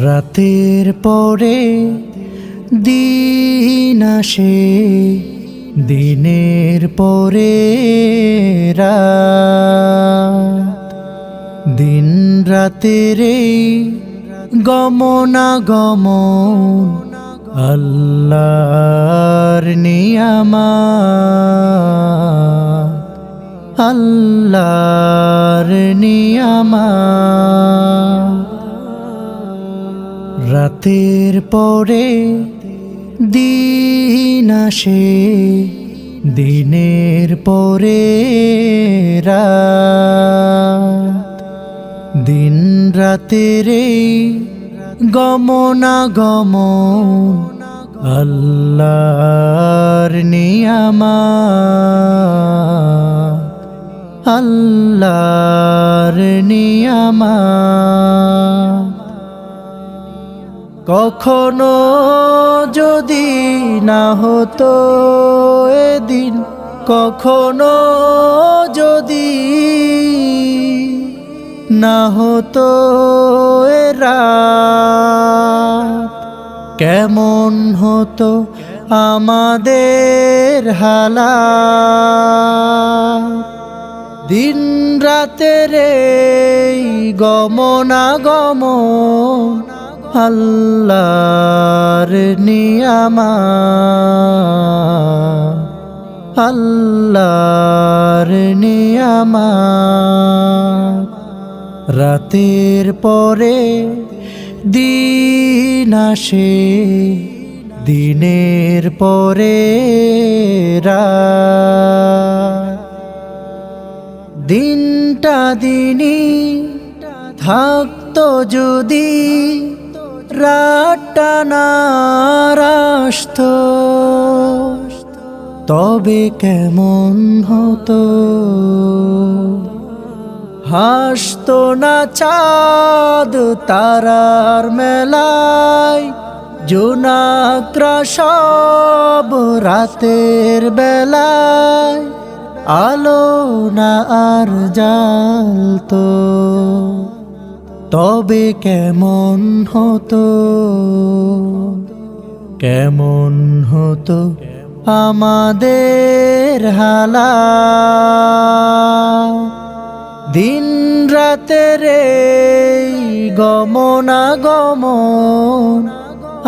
রাতের পরে দিন আসে দিনের পরে রাত। দিন রাতের এই গমনাগমন আল্লাহর নিয়ামা আল্লাহর নিয়ামা রাতের পরে দিন আসে দিনের পরে রাত। দিন রাতের এই গমনাগমন আল্লাহর নিয়ামা আল্লাহর নিয়ামা কখনো যদি না হতো এদিন, কখনো যদি না হতো এ রাত। কেমন হতো আমাদের হালা দিন রাতের এই গমনাগমন আল্লাহর নিয়ামা আল্লাহর নিয়ামা রাতের পরে দিন আসে, দিনের পরে দিনটা দিনই থাকতো যদি রাতটা না রাস্ত তবে কেমন হতো? হাসতো না চাঁদ তারার মেলায়, জোনাকরা সব রাতের বেলায়, আলো না আর জালতো তবে কেমন হতো কেমন হতো আমাদের হালা? দিন রাতের এই গমনাগমন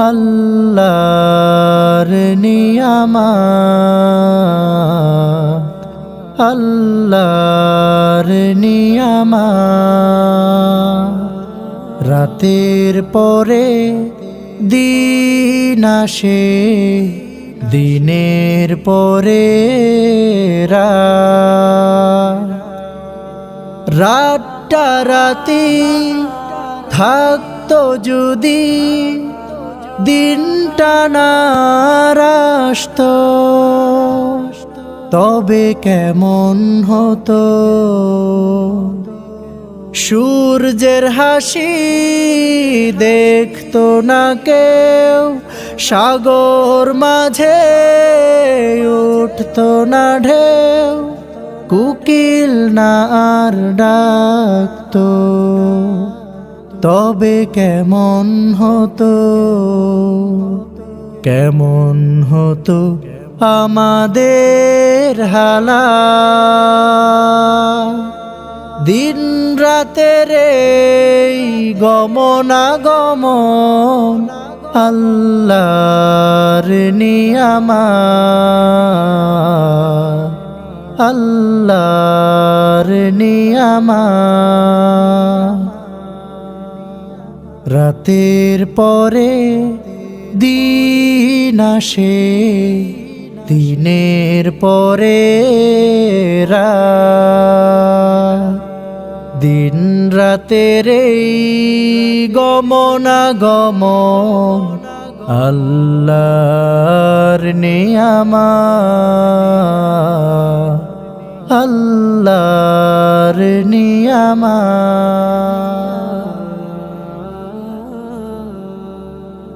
আল্লাহর নিয়ামা আল্লাহর রাতের পরে দিন আসে দিনের পরে রাত। রাতটা রাতি থাকতো যদি দিনটা না তবে কেমন হতো? সূর্যের হাসি দেখতো না কেউ, সাগর মাঝে উঠতো না ঢেউ। কুকিল না আর ডাকতো তবে কেমন হতো কেমন হতো আমাদের হালা। দিন রাতের এই গমনাগমন আল্লাহর নিয়ামা আল্লাহর নিয়ামা রাতের পরে দিন আসে দিনের পরে দিন রাতের আল্লাহর নিয়ামা আল্লাহর নিয়ামা